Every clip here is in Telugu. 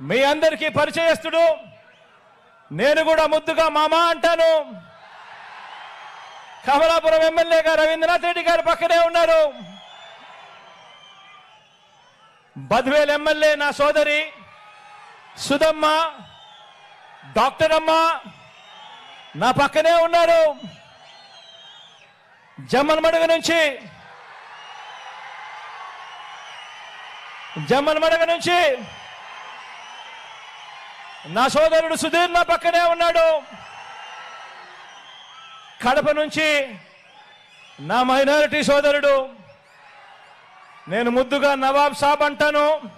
మీ అందరికీ పరిచయస్తుడు. నేను కూడా ముద్దుగా మామా అంటాను. కమలాపురం ఎమ్మెల్యేగా రవీంద్రనాథ్ రెడ్డి గారు పక్కనే ఉన్నారు. బద్వేల్ ఎమ్మెల్యే నా సోదరి సుధమ్మ డాక్టర్ అమ్మ నా పక్కనే ఉన్నారు. జమ్మన్మడుగు నుంచి జమ్మన్మడుగు నుంచి నా సోదరుడు సుధీర్ నా పక్కనే ఉన్నాడు. కడప నుంచి నా మైనారిటీ సోదరుడు. నేను ముద్దుగా నవాబ్ సాబ్ అంటాను.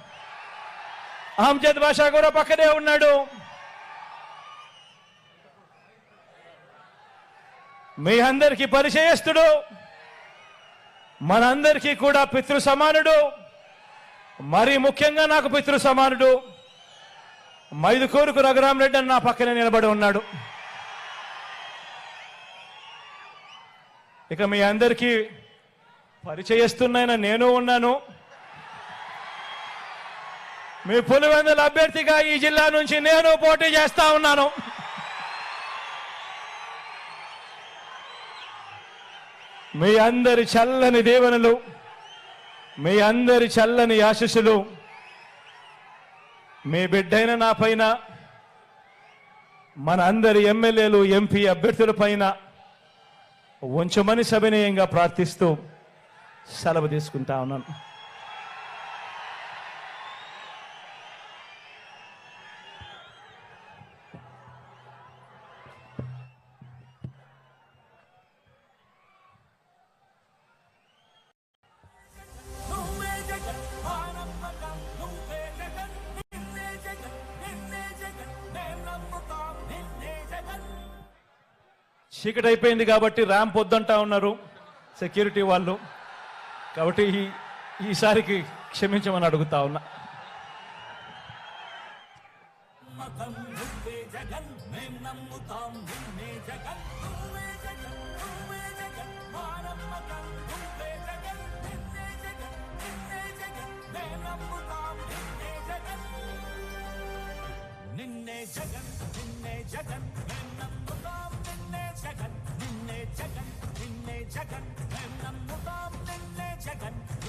అహ్మద్ బాషా కూడా పక్కనే ఉన్నాడు. మీ అందరికీ పరిచయస్తుడు. మనందరికీ కూడా పితృ సమానుడు మరి ముఖ్యంగా నాకు పితృ సమానుడు మైదుకూరుకు రఘురామరెడ్డి అని నా పక్కనే నిలబడి ఉన్నాడు. ఇక మీ అందరికీ పరిచయస్తున్నాయన నేను ఉన్నాను. మీ పులివెందుల అభ్యర్థిగా ఈ జిల్లా నుంచి నేను పోటీ చేస్తా ఉన్నాను. మీ అందరి చల్లని దీవెనలు మీ అందరి చల్లని ఆశీస్సులు మీ బిడ్డైన నా పైన మన అందరి ఎమ్మెల్యేలు ఎంపీ అభ్యర్థుల పైన ఉంచమని సవినయంగా ప్రార్థిస్తూ సెలవు తీసుకుంటా ఉన్నాను. చీకటైపోయింది కాబట్టి ర్యాంప్ వద్దంటా ఉన్నారు సెక్యూరిటీ వాళ్ళు. కాబట్టి ఈ- ఈసారికి క్షమించమని అడుగుతా ఉన్నా. నిన్నే జగన్ నిన్నే జగన్.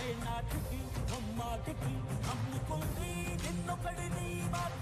జగన్ అమ్మాటికి అమ్ముకుంది నమ్మాటికి నమ్ముకుంది నిన్నొకడిని మాత్రమే